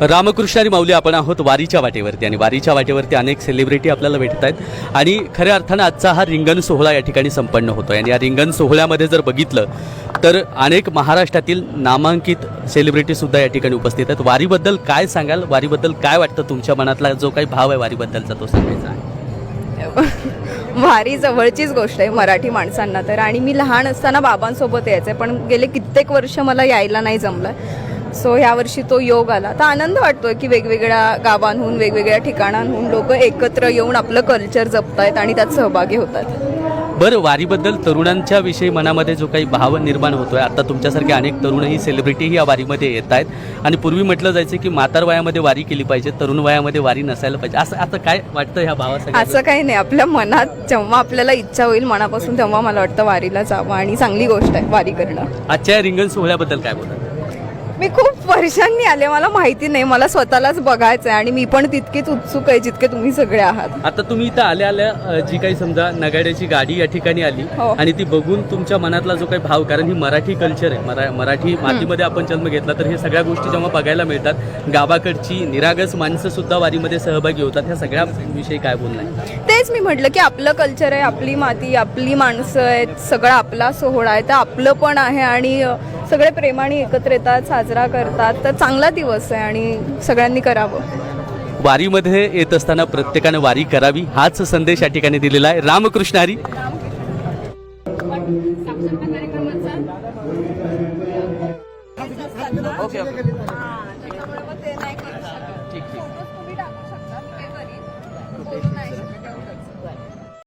रामकृष्णारी माऊली आपण आहोत वारीच्या वाटेवरती. आणि वारीच्या वाटेवरती अनेक सेलिब्रिटी आपल्याला भेटत आहेत. आणि खऱ्या अर्थानं आजचा हा रिंगण सोहळा या ठिकाणी संपन्न होतो आणि या रिंगण सोहळ्यामध्ये जर बघितलं तर अनेक महाराष्ट्रातील नामांकित सेलिब्रिटीसुद्धा या ठिकाणी उपस्थित आहेत. वारीबद्दल काय सांगाल? वारीबद्दल काय वाटतं तुमच्या मनातला? जो काही भाव आहे वारीबद्दलचा तो सांगायचा आहे. भारी जवळचीच गोष्ट आहे मराठी माणसांना तर. आणि मी लहान असताना बाबांसोबत यायचं आहे पण गेले कित्येक वर्ष मला यायला नाही जमलं. सो ह्या वर्षी तो योग आला. तर आनंद वाटतोय की वेगवेगळ्या गावांहून वेगवेगळ्या ठिकाणांहून लोक एकत्र येऊन आपलं कल्चर जपतायत आणि त्यात सहभागी होतात. बरं वारीबद्दल तरुणांच्या विषयी मनामध्ये जो काही भाव निर्माण होतोय आता तुमच्यासारखे अनेक तरुणही सेलिब्रिटीही या वारीमध्ये येत आहेत आणि पूर्वी म्हटलं जायचं की म्हातार वयामध्ये वारी केली पाहिजे तरुण वयामध्ये वारी नसायला पाहिजे. असं आता काय वाटतं ह्या भावासाठी असं काही नाही. आपल्या मनात जेव्हा आपल्याला इच्छा होईल मनापासून तेव्हा मला वाटतं वारीला जावं. आणि चांगली गोष्ट आहे वारी करणं. आजच्या या रिंगण सोहळ्याबद्दल काय बोलतात? मी खूप वर्षांनी आले मला माहिती नाही मला स्वतःलाच बघायचं आहे आणि मी पण तितकीच उत्सुक आहे जितके तुम्ही सगळे आहात. आता तुम्ही इथं आल्या आल्या अ, जी काही समजा नगाड्याची गाडी या ठिकाणी आली हो. आणि ती बघून तुमच्या मनातला जो काही भाव कारण ही मराठी कल्चर आहे मरा मराठी मातीमध्ये आपण जन्म घेतला तर हे सगळ्या गोष्टी जेव्हा बघायला मिळतात गावाकडची निरागस माणसं सुद्धा वारीमध्ये सहभागी होतात ह्या सगळ्या विषयी काय बोलणं आहे तेच मी म्हटलं की आपलं कल्चर आहे आपली माती आपली माणसं आहेत सगळा आपला सोहळा आहे तर आपलं पण आहे आणि अ, सगळे प्रेमाने एकत्र येतात साजरा करतात. तर चांगला दिवस आहे आणि सगळ्यांनी करावं. वारीमध्ये येत असताना प्रत्येकानं वारी करावी हाच संदेश या ठिकाणी दिलेला आहे. रामकृष्ण हरी.